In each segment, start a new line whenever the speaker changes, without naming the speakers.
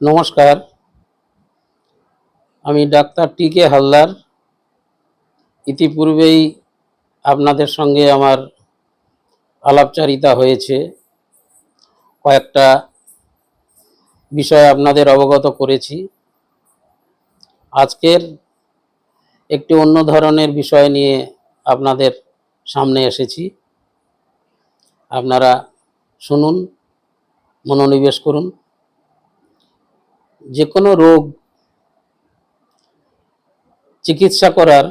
নমস্কার। আমি ডাক্তার টি কে হালদার। ইতিপূর্বেই আপনাদের সঙ্গে আমার আলাপচারিতা হয়েছে। কয়েকটা বিষয় আপনাদের অবগত করেছি। আজকের একটি অন্য ধরনের বিষয় নিয়ে আপনাদের সামনে এসেছি। আপনারা শুনুন, মনোনিবেশ করুন। যে কোনো রোগ চিকিৎসা করার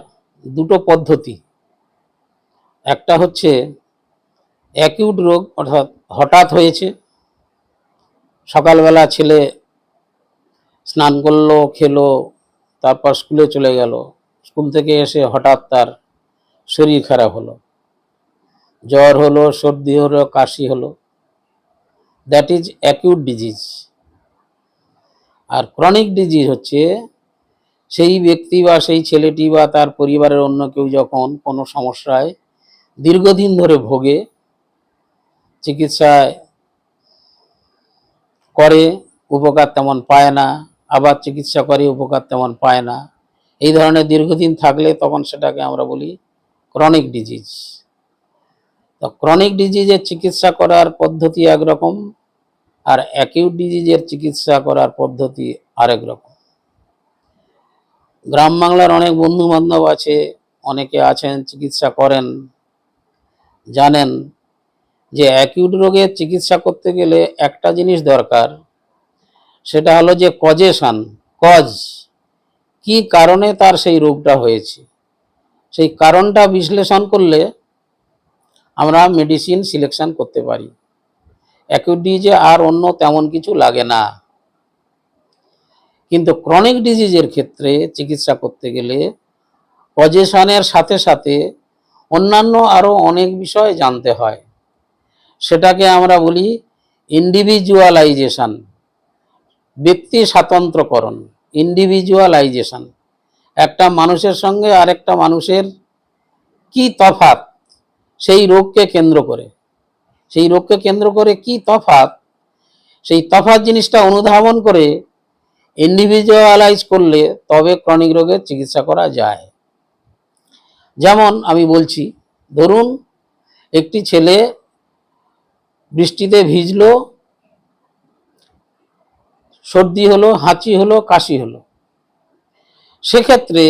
দুটো পদ্ধতি। একটা হচ্ছে অ্যাকিউট রোগ, অর্থাৎ হঠাৎ হয়েছে, সকালবেলা ছেলে স্নান করল, খেলো, তারপর স্কুলে চলে গেল, স্কুল থেকে এসে হঠাৎ তার শরীর খারাপ হলো। জ্বর হলো, সর্দি হলো, কাশি হলো। দ্যাট ইজ অ্যাকিউট ডিজিজ আর ক্রনিক ডিজিজ হচ্ছে সেই ব্যক্তি বা সেই ছেলেটি বা তার পরিবারের অন্য কেউ যখন কোনো সমস্যায় দীর্ঘদিন ধরে ভোগে, চিকিৎসায় করে, উপকার তেমন পায় না, আবার চিকিৎসা করে, উপকার তেমন পায় না, এই ধরনের দীর্ঘদিন থাকলে তখন সেটাকে আমরা বলি ক্রনিক ডিজিজ তো ক্রনিক ডিজিজের চিকিৎসা করার পদ্ধতি একরকম আর অ্যাকিউট ডিজিজের চিকিৎসা করার পদ্ধতি আরেক রকম। গ্রাম বাংলার অনেক বন্ধু বান্ধব আছে, অনেকে আছেন, চিকিৎসা করেন, জানেন যে অ্যাকিউট রোগের চিকিৎসা করতে গেলে একটা জিনিস দরকার, সেটা হলো যে কজেশান কজ কি কারণে তার সেই রোগটা হয়েছে। সেই কারণটা বিশ্লেষণ করলে আমরা মেডিসিন সিলেকশন করতে পারি। অ্যাকিউট ডিজিজে আর অন্য তেমন কিছু লাগে না। কিন্তু ক্রনিক ডিজিজের ক্ষেত্রে চিকিৎসা করতে গেলে পজেশনের সাথে সাথে অন্যান্য আরও অনেক বিষয় জানতে হয়। সেটাকে আমরা বলি ইন্ডিভিজুয়ালাইজেশন ব্যক্তি স্বাতন্ত্রকরণ ইন্ডিভিজুয়ালাইজেশন একটা মানুষের সঙ্গে আরেকটা মানুষের কি তফাত সেই রোগকে কেন্দ্র করে। সেই রোগকে কেন্দ্র করে কি তফাত সেই তফাত জিনিসটা অনুধাবন করে ইন্ডিভিজুয়ালাইজ করলে তবে ক্রনিক রোগের চিকিৎসা করা যায়। যেমন আমি বলছি, ধরুন একটি ছেলে বৃষ্টিতে ভিজলো, সর্দি হলো, হাঁচি হলো, কাশি হলো। সেক্ষেত্রে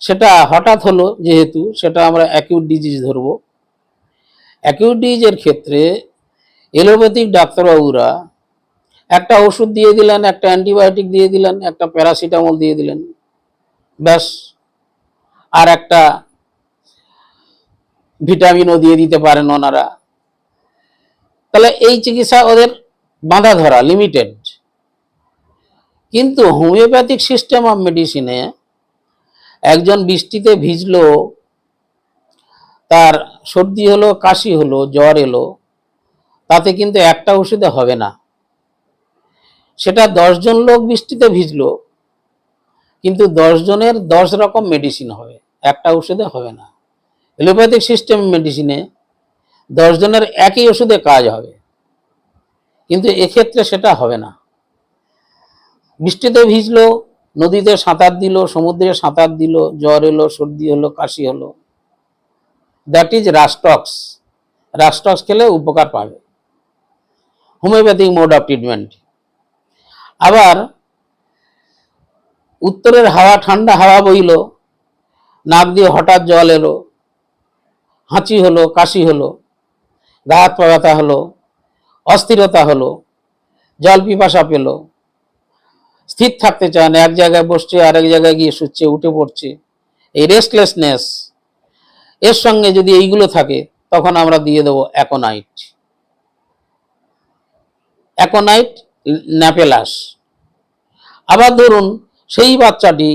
সেটা হঠাৎ হলো, যেহেতু সেটা আমরা অ্যাকিউট ডিজিজ ধরবো। অ্যাকিউট ডিজিজের ক্ষেত্রে এলোপ্যাথিক ডাক্তারবাবুরা একটা ওষুধ দিয়ে দিলেন, একটা অ্যান্টিবায়োটিক দিয়ে দিলেন, একটা প্যারাসিটামল দিয়ে দিলেন। ব্যাস। আর একটা ভিটামিনও দিয়ে দিতে পারেন ওনারা। তাহলে এই চিকিৎসা ওদের বাঁধা ধরা লিমিটেড কিন্তু হোমিওপ্যাথিক সিস্টেম অফ মেডিসিনে একজন বৃষ্টিতে ভিজলো তার সর্দি হলো, কাশি হলো, জ্বর এলো, তাতে কিন্তু একটা ওষুধে হবে না। সেটা দশজন লোক বৃষ্টিতে ভিজলো, কিন্তু দশ জনের দশ রকম মেডিসিন হবে, একটা ওষুধে হবে না। এলোপ্যাথিক সিস্টেম মেডিসিনে দশ জনের একই ওষুধে কাজ হবে, কিন্তু এক্ষেত্রে সেটা হবে না। বৃষ্টিতে ভিজলো, নদীতে সাঁতার দিল, সমুদ্রে সাঁতার দিল, জ্বর এলো, সর্দি হলো কাশি হলো দ্যাট ইজ রাস্টক্স রাস্টক্স খেলে উপকার পাবে। হোমিওপ্যাথিক মোড অফ ট্রিটমেন্ট আবার উত্তরের হাওয়া, ঠান্ডা হাওয়া বইল, নাক দিয়ে হঠাৎ জল এলো, হাঁচি হলো, কাশি হলো, গা হাত হলো, অস্থিরতা হলো, জল পিপাসা পেল, স্থির থাকতে চায় না, এক জায়গায় বসছে, আরেক জায়গায় গিয়ে শুচ্ছে, উঠে পড়ছে। এই রেস্টলেসনেস এর সঙ্গে যদি এইগুলো থাকে, তখন আমরা দিয়ে দেবো অ্যাকোনাইট। অ্যাকোনাইট ন্যাপেলাস। আবার ধরুন, সেই বাচ্চাটি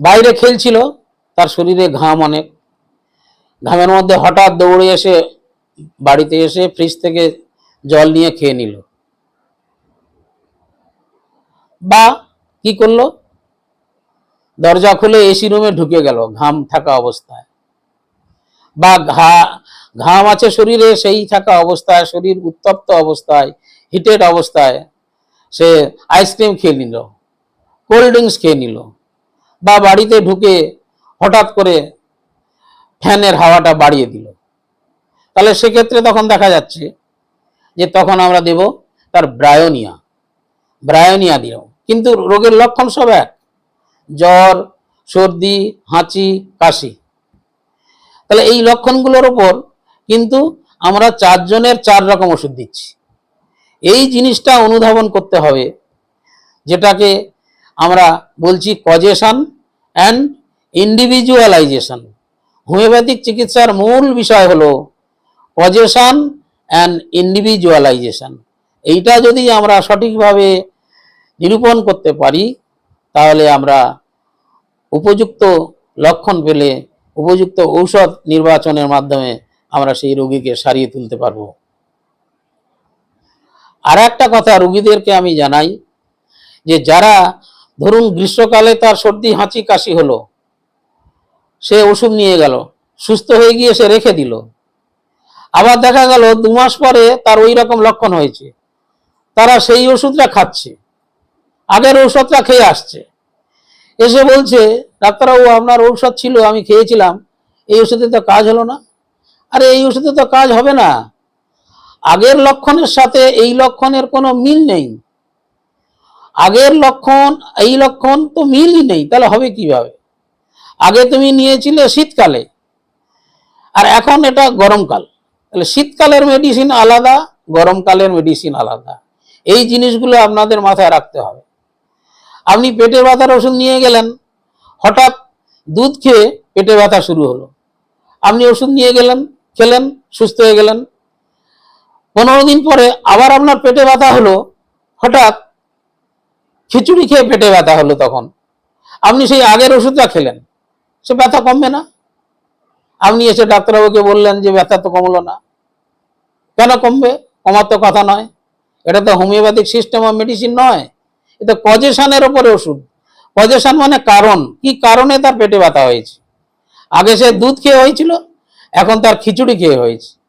বাইরে খেলছিল, তার শরীরে ঘাম অনেক। ঘামের মধ্যে হঠাৎ দৌড়ে এসে বাড়িতে এসে ফ্রিজ থেকে জল নিয়ে খেয়ে নিল। বা কি করল? দরজা খুলে এসি রুমে ঢুকে গেল, ঘাম থাকা অবস্থায়। বা ঘা, ঘাম আছে শরীরে, সেই থাকা অবস্থায়, শরীর উত্তপ্ত অবস্থায় হিটেড অবস্থায়, সে আইসক্রিম খেয়ে নিল কোল্ড ড্রিঙ্কস খেয়ে নিল। বা বাড়িতে ঢুকে হঠাৎ করে ফ্যানের হাওয়াটা বাড়িয়ে দিল। তাহলে সেক্ষেত্রে তখন দেখা যাচ্ছে যে তখন আমরা দেব তার ব্রায়োনিয়া ব্রায়োনিয়া দিও কিন্তু রোগের লক্ষণ সব এক। জ্বর, সর্দি, হাঁচি, কাশি। তাহলে এই লক্ষণগুলোর ওপর কিন্তু আমরা চারজনের চার রকম ওষুধ দিচ্ছি। এই জিনিসটা অনুধাবন করতে হবে, যেটাকে আমরা বলছি কজেশন অ্যান্ড ইন্ডিভিজুয়ালাইজেশন। হোমিওপ্যাথিক চিকিৎসার মূল বিষয় হলো কজেশন অ্যান্ড ইন্ডিভিজুয়ালাইজেশন। এইটা যদি আমরা সঠিকভাবে নিরূপণ করতে পারি তাহলে আমরা উপযুক্ত লক্ষণ পেলে, উপযুক্ত ঔষধ নির্বাচনের মাধ্যমে আমরা সেই রোগীকে সারিয়ে তুলতে পারব। আর একটা কথা রোগীদেরকে আমি জানাই, যে যারা ধরুন গ্রীষ্মকালে তার সর্দি, হাঁচি, কাশি হলো, সে ওষুধ নিয়ে গেল, সুস্থ হয়ে গিয়ে সে রেখে দিল। আবার দেখা গেল দু মাস পরে তার ওই রকম লক্ষণ হয়েছে, তারা সেই ওষুধটা খাচ্ছে। আগের ঔষধটা খেয়ে আসছে। এসে বলছে, ডাক্তারবাবু, আপনার ঔষধ ছিল, আমি খেয়েছিলাম। এই ওষুধে তো কাজ হলো না। আরে, এই ওষুধে তো কাজ হবে না। আগের লক্ষণের সাথে এই লক্ষণের কোনো মিল নেই। আগের লক্ষণ, এই লক্ষণ তো মিলই নেই, তাহলে হবে কীভাবে? আগে তুমি নিয়েছিলে শীতকালে, আর এখন এটা গরমকাল। তাহলে শীতকালের মেডিসিন আলাদা, গরমকালের মেডিসিন আলাদা। এই জিনিসগুলো আপনাদের মাথায় রাখতে হবে। আপনি পেটে ব্যথার ওষুধ নিয়ে গেলেন, হঠাৎ দুধ খেয়ে পেটে ব্যথা শুরু হলো। আপনি ওষুধ নিয়ে গেলেন, খেলেন, সুস্থ হয়ে গেলেন। পনেরো দিন পরে আবার আপনার পেটে ব্যথা হলো, হঠাৎ খিচুড়ি খেয়ে পেটে ব্যথা হলো তখন। আপনি সেই আগের ওষুধটা খেলেন, সে ব্যথা কমবে না। আপনি এসে ডাক্তারবাবুকে বললেন যে ব্যথা তো কমলো না। কেন কমবে? কমার তো কথা নয়। এটা তো হোমিওপ্যাথিক সিস্টেম অফ মেডিসিন নয়। এটা কজেশনের ওপরে ওষুধ। কজেশন মানে কারণ। কি কারণে তার পেটে ব্যথা হয়েছে? আগে সে দুধ খেয়ে হয়েছিল, এখন তার খিচুড়ি খেয়ে হয়েছে।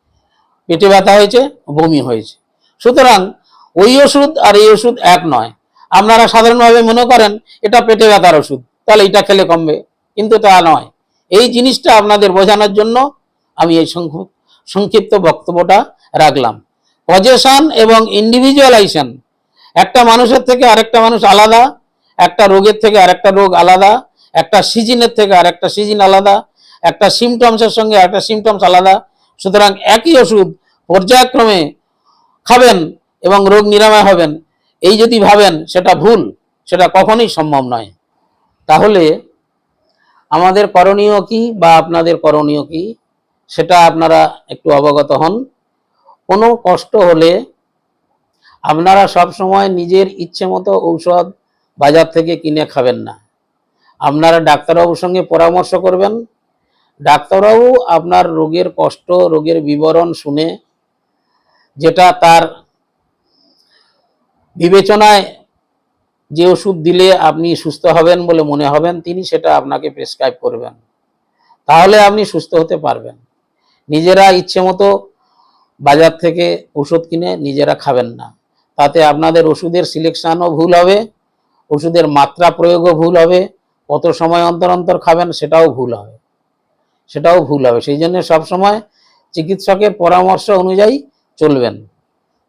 পেটে ব্যথা হয়েছে, বমি হয়েছে। সুতরাং ওই ওষুধ আর এই ওষুধ এক নয়। আপনারা সাধারণভাবে মনে করেন, এটা পেটে ব্যথার ওষুধ, তাহলে এটা খেলে কমবে। কিন্তু তা নয়। এই জিনিসটা আপনাদের বোঝানোর জন্য আমি এই সংক্ষু- সংক্ষিপ্ত বক্তব্যটা রাখলাম। পজেশন এবং ইন্ডিভিজুয়ালাইজেশন একটা মানুষের থেকে আরেকটা মানুষ আলাদা, একটা রোগের থেকে আরেকটা রোগ আলাদা, একটা সিজনের থেকে আরেকটা সিজন আলাদা, একটা সিমটমসের সঙ্গে একটা সিমটমস আলাদা। সুতরাং একই ওষুধ পর্যায়ক্রমে খাবেন এবং রোগ নিরাময় হবেন। এই যদি ভাবেন সেটা ভুল, সেটা কখনোই সম্ভব নয়। তাহলে আমাদের করণীয় কি বা আপনাদের করণীয় কি, সেটা আপনারা একটু অবগত হন। কোনো কষ্ট হলে আপনারা সব সময় নিজের ইচ্ছে মতো ঔষধ বাজার থেকে কিনে খাবেন না। আপনারা ডাক্তারবাবুর সঙ্গে পরামর্শ করবেন। ডাক্তারবাবু আপনার রোগের কষ্ট, রোগের বিবরণ শুনে যেটা তার বিবেচনায় যে ওষুধ দিলে আপনি সুস্থ হবেন বলে মনে হবেন, তিনি সেটা আপনাকে প্রেসক্রাইব করবেন। তাহলে আপনি সুস্থ হতে পারবেন। নিজেরা ইচ্ছে মতো বাজার থেকে ওষুধ কিনে নিজেরা খাবেন না। তাতে আপনাদের ওষুধের সিলেকশনও ভুল হবে, ওষুধের মাত্রা প্রয়োগও ভুল হবে, কত সময় অন্তর অন্তর খাবেন সেটাও ভুল হবে। সেটাও ভুল হবে। সেই জন্য সবসময় চিকিৎসকের পরামর্শ অনুযায়ী চলবেন।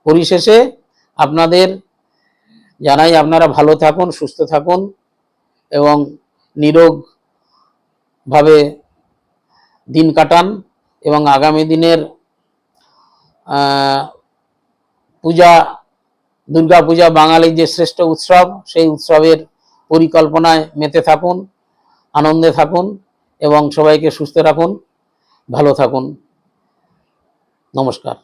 পরিশেষে আপনাদের জানাই আপনারা ভালো থাকুন, সুস্থ থাকুন এবং নিরোগভাবে দিন কাটান এবং আগামী দিনের পূজা দুর্গা পূজা বাঙালির যে শ্রেষ্ঠ উৎসব, সেই উৎসবের পরিকল্পনায় মেতে থাকুন, আনন্দে থাকুন এবং সবাইকে সুস্থ রাখুন, ভালো থাকুন। নমস্কার।